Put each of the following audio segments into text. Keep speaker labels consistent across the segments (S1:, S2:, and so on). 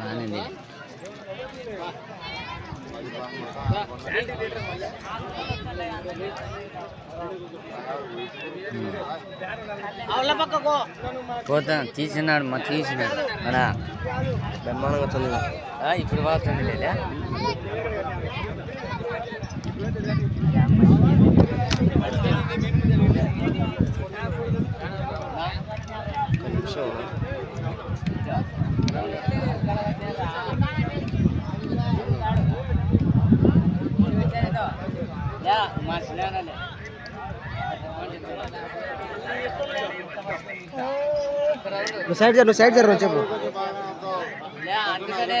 S1: అవునండి పోతా తీసినాడు మా తీసినాడు. అడా. బ్రహ్మాండంగా తొందర ఇప్పుడు బాగా తొందరలే నువ్వు సైడ్ జరు నువ్వు సైడ్ జరు చెప్పు. అందుకనే.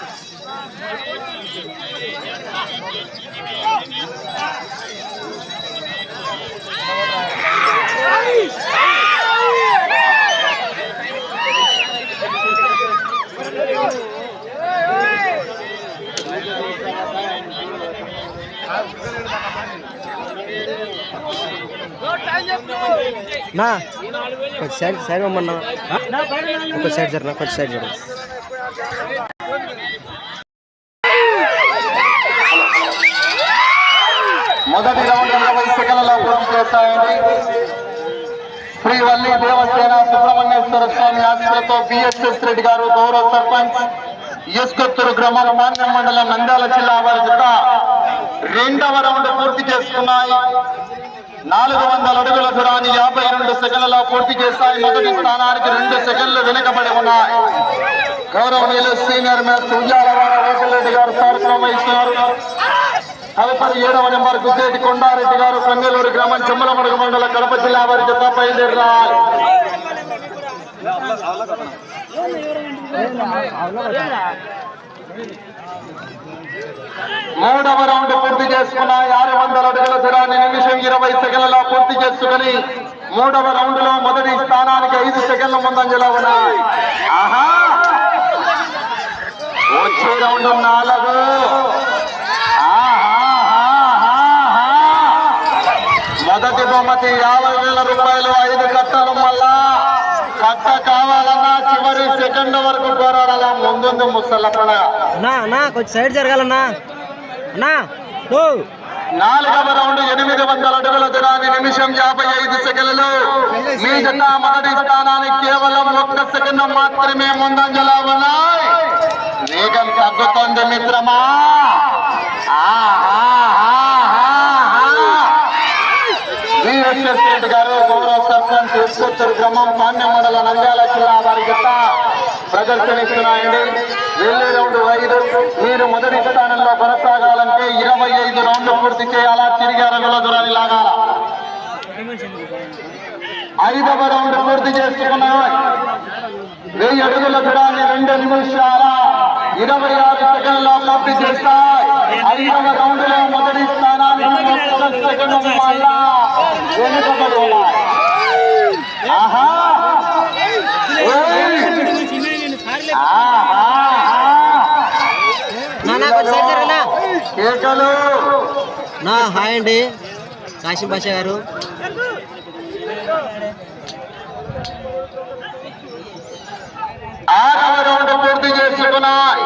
S1: నా కొంచెం సైడ్ సైడ్ ఇవ్వమన్నా ఒక సైడ్ జరనా కొంచెం సైడ్ జరగ
S2: మొదటి రౌండ్ ఇరవై సెకండ్లలో పూర్తి చేస్తాయండి శ్రీ వల్లి దేవసేన సుబ్రహ్మణ్యేశ్వర స్వామి ఆశలతో బిఎస్ఎస్ రెడ్డి గారు గౌరవ సర్పంచ్. ఎస్కొత్తూరు గ్రామం మాన్యం మండలం నంద్యాల జిల్లా వారి జత రెండవ రౌండ్ పూర్తి చేసుకున్నాయి. నాలుగు వందల అడుగుల దూరాన్ని యాభై రెండు సెకండ్లలో పూర్తి చేస్తాయి మొదటి స్థానానికి రెండు సెకండ్లు వెనుకబడి ఉన్నాయి. గౌరవనీయులు సీనియర్ మ్యాచ్ ఉయ్యాలవాడ రెడ్డి గారు సార్ వహిస్తున్నారు తదుపరి ఏడవ నెంబర్ గుద్దేటి కొండారెడ్డి గారు కొంగలూరు గ్రామం చెమ్మలమడుగు మండల కడప జిల్లా వారి జత బయలుదేరాలి మూడవ రౌండ్ పూర్తి చేసుకున్న ఆరు వందల అడుగుల దూరాన్ని నిమిషం ఇరవై సెకండ్లలో పూర్తి చేసుకుని మూడవ రౌండ్లో మొదటి స్థానానికి ఐదు సెకండ్ల ముందంజలో ఉన్నాయి. ఆహా! వచ్చే రౌండ్ నాలుగు. రూపాయలు ఐదు కట్టలు మళ్ళా కట్ట కావాలన్నా చివరి సెకండ్ వరకు పోరాడాల? ముందుంది
S1: అన్నా కొంచెం సైడ్ జరగాలన్నా.
S2: నాలుగవ రౌండ్ ఎనిమిది వందల అడుగుల దూరాన్ని నిమిషం యాభై ఐదు సెకండ్లు. మీ జత మొదటి స్థానానికి కేవలం ఒక్క సెకండ్ మాత్రమే ముందంజలా ఉన్నాయి. వేగం తగ్గుతోంది మిత్రమా? వీరెడ్డి రెడ్డి గారు గౌరవ సర్పంచ్ ఖమ్మం గ్రామం మండల నంద్యాల జిల్లా వారి జత ప్రదర్శనిస్తున్నాయండి. వెళ్ళే రౌండ్ ఐదు. మీరు మొదటి స్థానంలో కొనసాగాలంటే ఇరవై ఐదు రౌండ్లు పూర్తి చేయాలా? తిరిగి అరగుల దూరాన్ని లాగాల? ఐదవ రౌండ్ పూర్తి చేసుకున్న. వెయ్యి అడుగుల దూరాన్ని రెండు నిమిషాల ఇరవై ఆరు సెకండ్లో పూర్తి చేస్తాయి ఐదవ రౌండ్లో మొదటి స్థానాన్ని సెకండ్ వెనుకబడి ఉన్నాయి. ఆహా!
S3: నా హాయ్ అండి. కాశీ భాష గారు.
S2: పూర్తి చేసుకున్నాయి.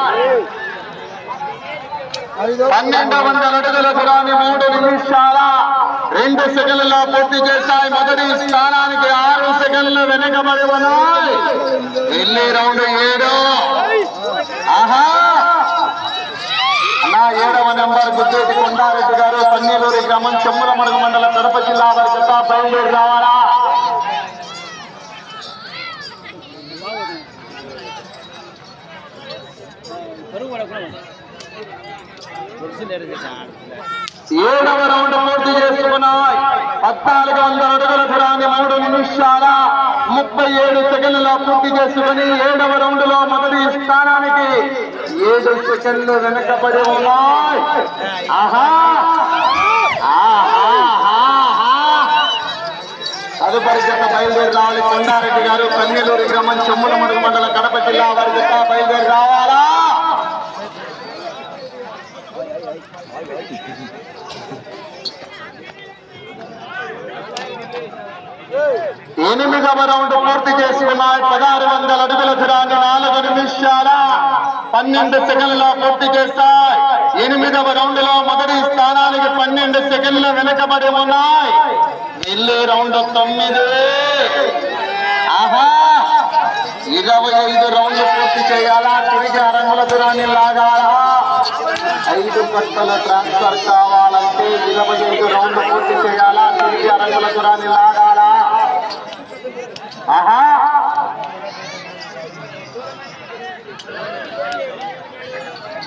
S2: పన్నెండు వందల అడుగుల దూరాన్ని మూడు నిమిషాల రెండు సెకండ్లలో పూర్తి చేశాయి. మొదటి స్థానానికి ఆరు సెకండ్లు వెనుకబడి ఉన్నాయి. ఢిల్లీ రౌండ్ ఏడు. ఆహా! నా ఏడవ నెంబర్ గుద్దేటి కొండారెడ్డి గారు పన్నీలూరి గ్రామం చెమ్ముల మడుగు మండలం కడప జిల్లా వారి జత బయలుదేరి రావాలా? ఏడవ రౌండ్ పూర్తి చేసుకున్నాయి. పద్నాలుగు వందల అడుగుల దూరాన్ని మూడు నిమిషాల ముప్పై ఏడు సెకండ్లలో పూర్తి చేసుకుని ఏడవ రౌండ్లో మొదటి స్థానానికి ఏడు సెకండ్లు వెనకబడి ఉన్నాయి. ఆహా! తదుపరి జత బయలుదేరి రావాలి కొండారెడ్డి గారు కన్నెలూరు గ్రామం చెమ్ముల మడుగు మండలం కడప జిల్లా వారి జత బయలుదేరి రావాలి. ఎనిమిదవ రౌండ్ పూర్తి చేసి ఉన్నాయి. పదహారు వందల అడుగుల దూరాన్ని నాలుగు నిమిషాల పన్నెండు సెకండ్ల పూర్తి చేస్తాయి. ఎనిమిదవ రౌండ్లో మొదటి స్థానానికి పన్నెండు సెకండ్లు వెనుకబడి ఉన్నాయి. ఢిల్లీ రౌండ్ తొమ్మిది. ఆహా! ఇరవై ఐదు రౌండ్లు పూర్తి చేయాలా? తిరిగి అరంగుల దూరాన్ని లాగాలా? ఐదు పట్టల ట్రాన్స్ఫర్ కావాలంటే ఇరవై ఐదు రౌండ్లు పూర్తి చేయాలా? తిరిగి అరంగుల దూరాన్ని లాగాలా? ఆహా.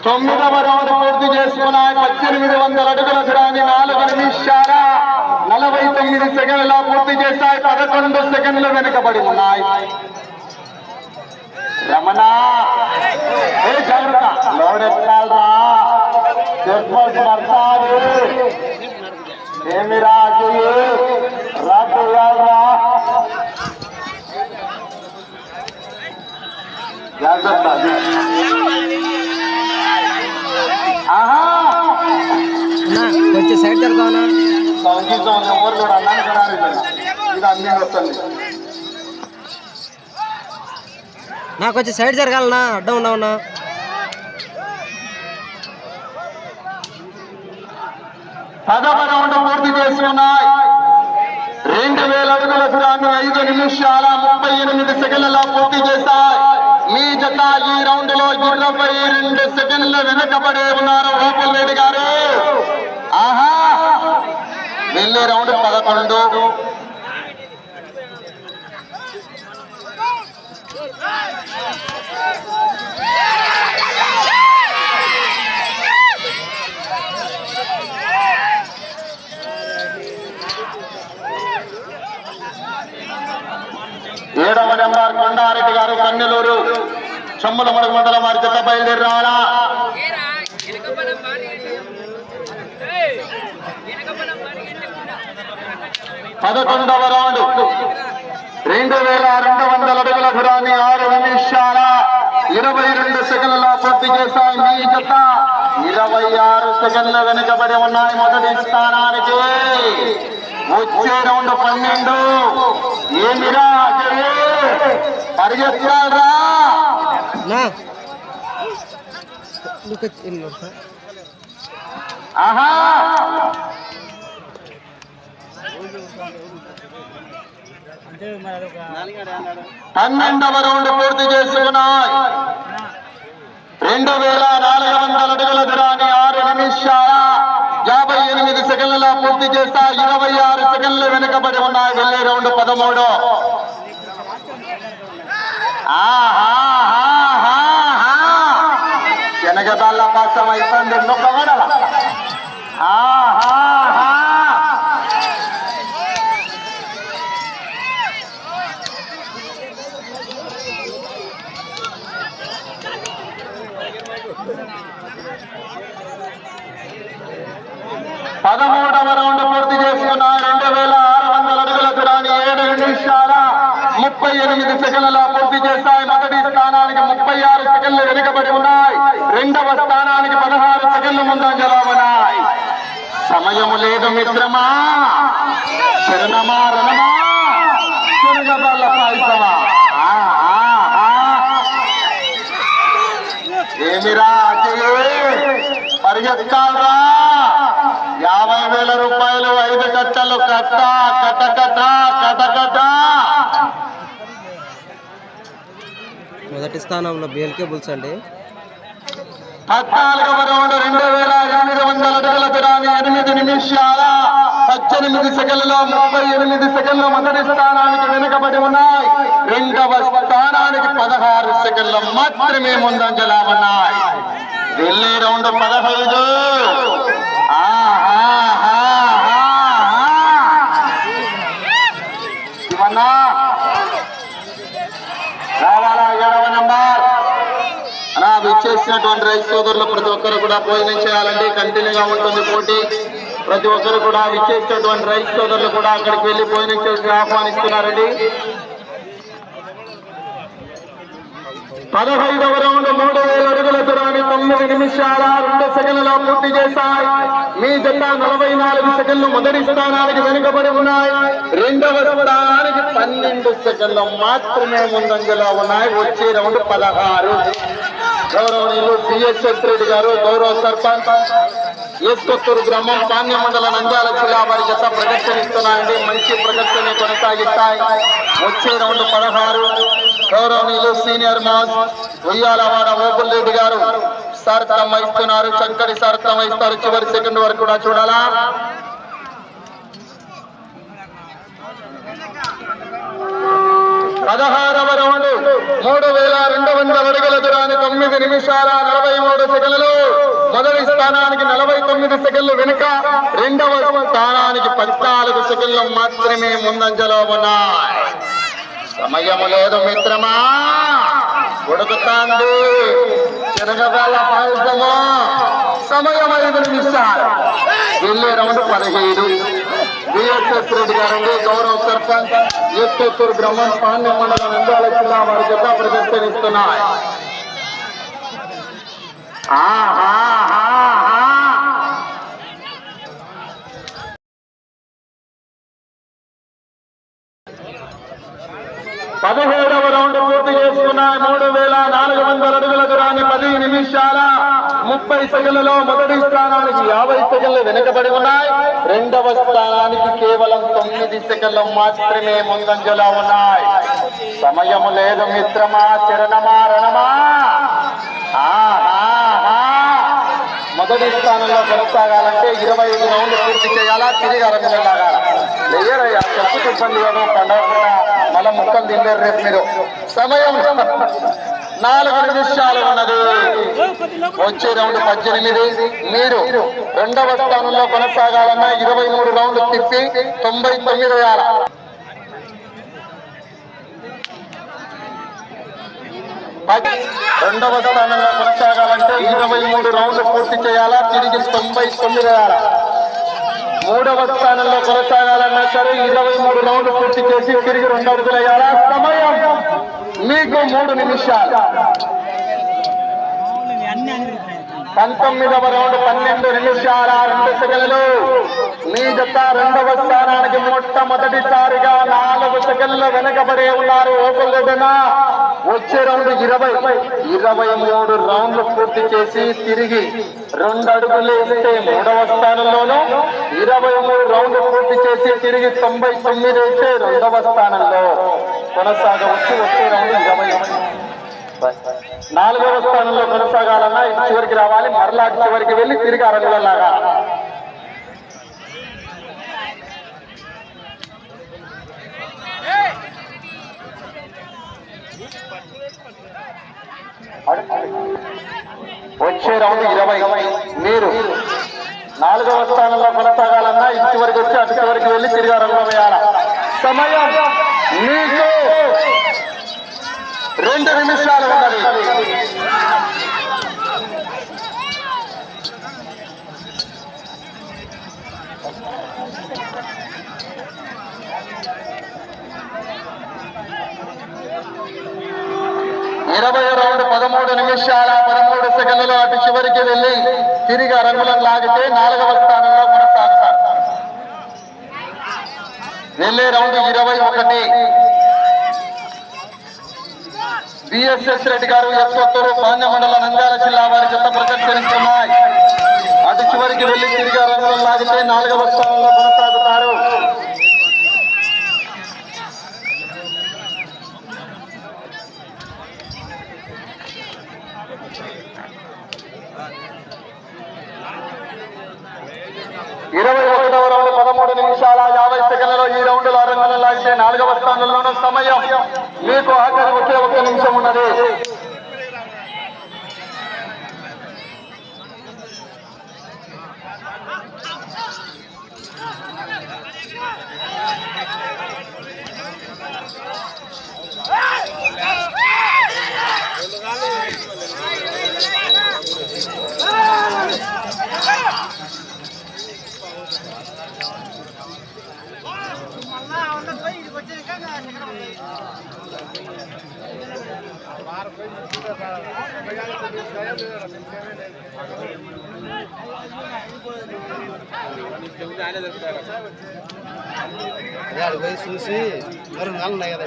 S2: తొమ్మిదవ రోజు పూర్తి చేసుకున్నాయి పద్దెనిమిది వందల అడుగుల దూరాన్ని నాలుగు నిమిషాల నలభై తొమ్మిది సెకండ్ల పూర్తి చేశాయి. పదకొండు సెకండ్లు వెనుకబడి ఉన్నాయి. రమణ. లోడెత్తాలరా చెప్పొచ్చు ఏమి రాజు? జాగ్రత్త ఆహా
S3: కొంచెం సైడ్ జరుగుతావునా
S2: సంగీతం ఎవరు కూడా అన్నాను ఇది అన్నీ వస్తుంది
S3: నా కొంచెం సైడ్ జరగాలనా అడ్డం ఉండవన్నా
S2: పదవ రౌండ్ పూర్తి ఉన్నాయి రెండు వేల అడుగుల దూరాన్ని ఐదు నిమిషాల ముప్పై ఎనిమిది సెకండ్లలో పూర్తి చేశారు. ఈ రౌండ్లో ఇరవై రెండు సెకండ్లు వెనకబడి ఉన్నారు రూపల్ రెడ్డి గారు. ఆహా! వెళ్ళే రౌండ్ పదకొండు. ఏడవ నెంబర్ కొండారెడ్డి గారు కన్నెలూరు. చమ్ముల మడుగు మండలం వారి జత బయలుదేరి రావాలా పదకొండవ రౌండ్. రెండు వేల రెండు వందల అడుగుల దూరాన్ని ఆరు నిమిషాల ఇరవై రెండు సెకండ్లలో పూర్తి చేశాయి మీ జత. ఇరవై ఆరు సెకండ్ల వెనుకబడి ఉన్నాయి మొదటి స్థానానికి. వచ్చే రౌండ్ పన్నెండు. ఏమిరా? పరిగెత్తారా
S3: నా. నువ్వు కొంచెం ఇల్లు సార్
S2: ఆహా! పన్నెండవ రౌండ్ పూర్తి చేసుకున్నాయి. రెండు వేల నాలుగు వందల అడుగుల దూరాన్ని ఆరు నిమిషాల యాభై ఎనిమిది సెకండ్లలో పూర్తి చేస్తా ఇరవై ఆరు సెకండ్లు వెనుకబడి ఉన్నాయి. వెళ్ళే రౌండ్ పదమూడు. ಜಬಾಲ ಪಾಸವ ಇತ್ತಂದ್ರೆ ನೋಡಲ್ಲ ಆ పదమూడవ రౌండ్ పూర్తి చేసుకున్న రెండు వేల ఆరు వందల అడుగులకు రాని ఏడు నిమిషాల ముప్పై ఎనిమిది సెకండ్ల పూర్తి చేస్తాయి. మొదటి స్థానానికి ముప్పై ఆరు సెకండ్లు వెనుకబడి ఉన్నాయి. రెండవ స్థానానికి పదహారు సెకండ్లు ముందంజలో ఉన్నాయి సమయము లేదు మిత్రమా. శరణమా రణమా. శనగబాల పాయసమా ఏమిరా పరిగెత్తాలరా. యాభై వేల రూపాయలు ఐదు కట్టలు కట్ట కట కట కట కట.
S3: మొదటి స్థానంలో బిఎల్కే బుల్స్ అండి.
S2: పద్నాలుగవ రౌండ్ రెండు వేల ఎనిమిది వందల అడుగుల దూరాన్ని ఎనిమిది నిమిషాల పద్దెనిమిది సెకండ్లలో ముప్పై ఎనిమిది సెకండ్లు మొదటి స్థానానికి వెనుకబడి ఉన్నాయి. రెండవ స్థానానికి పదహారు సెకండ్లు మాత్రమే ముందంజలా ఉన్నాయి. ఢిల్లీ రౌండ్ పదహైదు ఆహాహాహా. శివన్నా రావాలా ఏడవ నంబర్ అలా వచ్చినటువంటి రైతు సోదరులు ప్రతి ఒక్కరు కూడా భోజనం చేయాలండి. కంటిన్యూగా ఉంటుంది పోటీ. ప్రతి ఒక్కరు కూడా విచ్చేసినటువంటి రైతు సోదరులు కూడా అక్కడికి వెళ్ళి భోజనం చేసి ఆహ్వానిస్తున్నారండి. పదహైదవ రౌండ్ మూడు వేల అడుగుల దూరాన్ని తొమ్మిది నిమిషాల రెండు సెకండ్లలో పూర్తి చేశాయి. మీ జత నలభై నాలుగు సెకండ్లు మొదటి స్థానానికి వెనుకబడి ఉన్నాయి. రెండవ స్థానానికి పన్నెండు సెకండ్లు మాత్రమే ముందంజలో ఉన్నాయి. వచ్చే రౌండ్ పదహారు. గౌరవనీయులు పిఎస్ఎస్ రెడ్డి గారు గౌరవ సర్పంచ్ ఏసుకొత్తూరు గ్రామం పాణ్య మండల నంద్యాల జిల్లా వారి జత ప్రదర్శనిస్తున్నాయండి. మంచి ప్రదర్శన కొనసాగిస్తాయి. వచ్చే రౌండ్ పదహారు. గౌరవనీయులు సీనియర్ మాస్ ఉయ్యాలవాడ ఓపుల్ రెడ్డి గారు సార్థం వహిస్తున్నారు. చక్కటి సార్థం వహిస్తారు. చివరి సెకండ్ వరకు కూడా చూడాలా. పదహారవ రౌండ్ మూడు వేల రెండు వందల అడుగుల దూరాన్ని తొమ్మిది నిమిషాల నలభై మూడు సెకండ్లు మొదటి స్థానానికి నలభై తొమ్మిది సెకండ్లు వెనుక రెండవ స్థానానికి పద్నాలుగు సెకండ్లు మాత్రమే ముందంజలో ఉన్నాయి. సమయము లేదు మిత్రమా. ఉడుకుతాంది తిరగగల పాయసము. సమయం ఐదు నిమిషాలు. వెళ్ళే రౌండ్ పదిహేను. బిఎస్ఎస్ రెడ్డి గారండి గౌరవ సర్పంచ్ ఎస్కొత్తూరు బ్రహ్మం పాండ్య మండలం నిందాల జిల్లా వారి జత ప్రదర్శనిస్తున్నాయి ఆహాహాహా. పదిహేడవ రౌండ్ పూర్తి చేసుకున్న మూడు వేల నాలుగు వందల అడుగుల దూరాన్ని పది నిమిషాల ముప్పై సెకండ్లలో మొదటి స్థానానికి యాభై సెకండ్లు వెనుకబడి ఉన్నాయి. రెండవ స్థానానికి కేవలం తొమ్మిది సెకండ్లు మాత్రమే ముందంజలో ఉన్నాయి. సమయము లేదు మిత్రమా చరణమా రణమా? మొదటి స్థానంలో కొనసాగాలంటే ఇరవై ఐదు రౌండ్లు పూర్తి చేయాలా? తిరిగి అరవై లాగాల? లేయరయ్యా చెప్పు ఇబ్బంది కాదు పండగ మళ్ళా ముక్కలు తినలేరు రేపు మీరు. సమయం. నాలుగు నిమిషాలు ఉన్నది. వచ్చే రౌండ్ పద్దెనిమిది. మీరు రెండవ స్థానంలో కొనసాగాలన్నా ఇరవై మూడు రౌండ్లు తిప్పి తొంభై తొమ్మిది వేయాల రెండవ స్థానంలో కొనసాగాలంటే ఇరవై మూడు రౌండ్లు పూర్తి చేయాలా? తిరిగి తొంభై తొమ్మిది వేయాలా మూడవ స్థానంలో కొనసాగాలన్నా సరే ఇరవై మూడు రౌండ్లు పూర్తి చేసి తిరిగి రెండు అడుగులు వేయాలా? సమయం. మీకు మూడు నిమిషాలు. పంతొమ్మిదవ రౌండ్ పన్నెండు నిమిషాల రెండు సెకండ్లు. మీ జత రెండవ స్థానానికి మొట్టమొదటిసారిగా నాలుగు సెకండ్లు వెనకబడి ఉన్నారు ఓపెన్ వచ్చే రౌండ్ ఇరవై. ఇరవై మూడు రౌండ్లు పూర్తి చేసి తిరిగి రెండు అడుగులు వేస్తే మూడవ స్థానంలోను ఇరవై మూడు రౌండ్లు పూర్తి చేసి తిరిగి తొంభై తొమ్మిది వేస్తే రెండవ స్థానంలో కొనసాగవచ్చు. వచ్చే రౌండ్ ఇరవై. నాలుగవ స్థానంలో కొనసాగాలన్నా ఇటు చివరికి రావాలి. మరలా చివరికి వెళ్ళి తిరిగి అరగులలాగా వచ్చే రౌండ్ ఇరవై. మీరు నాలుగవ స్థానంలో కొనసాగాలన్నా ఇటు వరకు వచ్చి అటు వరకు వెళ్ళి తిరిగి అరగుల వేయాల? సమయం. మీకు రెండు నిమిషాలు ఉన్నది ఇరవై రౌండ్ పదమూడు నిమిషాల పదమూడు సెకండ్లు అటు చివరికి వెళ్ళి తిరిగి రంగులను లాగితే నాలుగవ స్థానంలో కొనసాగుతారు. వెళ్ళే రౌండ్ ఇరవై ఒకటి. బిఎస్ఎస్ రెడ్డి గారు ఎస్వత్తూరు పాండ్య మండల నంద్యాల జిల్లా వారి చెత్త ప్రదర్శనిస్తున్నాయి. అటు చివరికి వెళ్ళి తిరిగి ఆ లాగితే నాలుగవ స్థానంలో కొనసాగుతారు. ఇరవై ఒకటవ రౌండ్ పదమూడు నిమిషాల యాభై సెకండ్లలో ఈ రౌండ్ నాలుగవ స్థానంలోనూ సమయం. మీకు ఆఖరి ఒకే ఒక్క నిమిషం ఉన్నది.
S3: పోయి చూసి మరి నాలుగు ఉన్నాయి కదా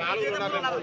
S3: నాలుగు నాలుగు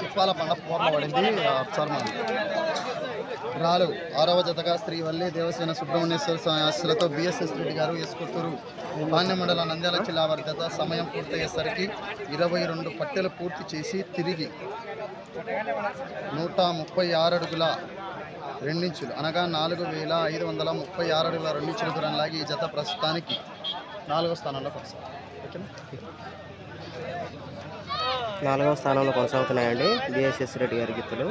S4: తిప్పాల? పండ పూర్ణ పడింది చర్మం రాలు. ఆరవ జతగా శ్రీవల్లి దేవసేన సుబ్రహ్మణ్యేశ్వర స్వామి ఆశలతో బిఎస్ఎస్ రెడ్డి గారు ఎస్కొత్తూరు పాణ్య మండల నంద్యాల జిల్లా వారి జత సమయం పూర్తయ్యేసరికి ఇరవై రెండు పట్టెలు పూర్తి చేసి తిరిగి నూట ముప్పై ఆరు అడుగుల రెండించులు అనగా నాలుగు వేల ఐదు వందల ముప్పై ఆరు అడుగుల రెండించుల దూరం లాగి ఈ జత ప్రస్తుతానికి నాలుగో స్థానంలో కొనసాగుతుంది.
S3: నాలుగవ స్థానంలో కొనసాగుతున్నాయండి. బిఎస్ఎస్ రెడ్డి గారి గీతలు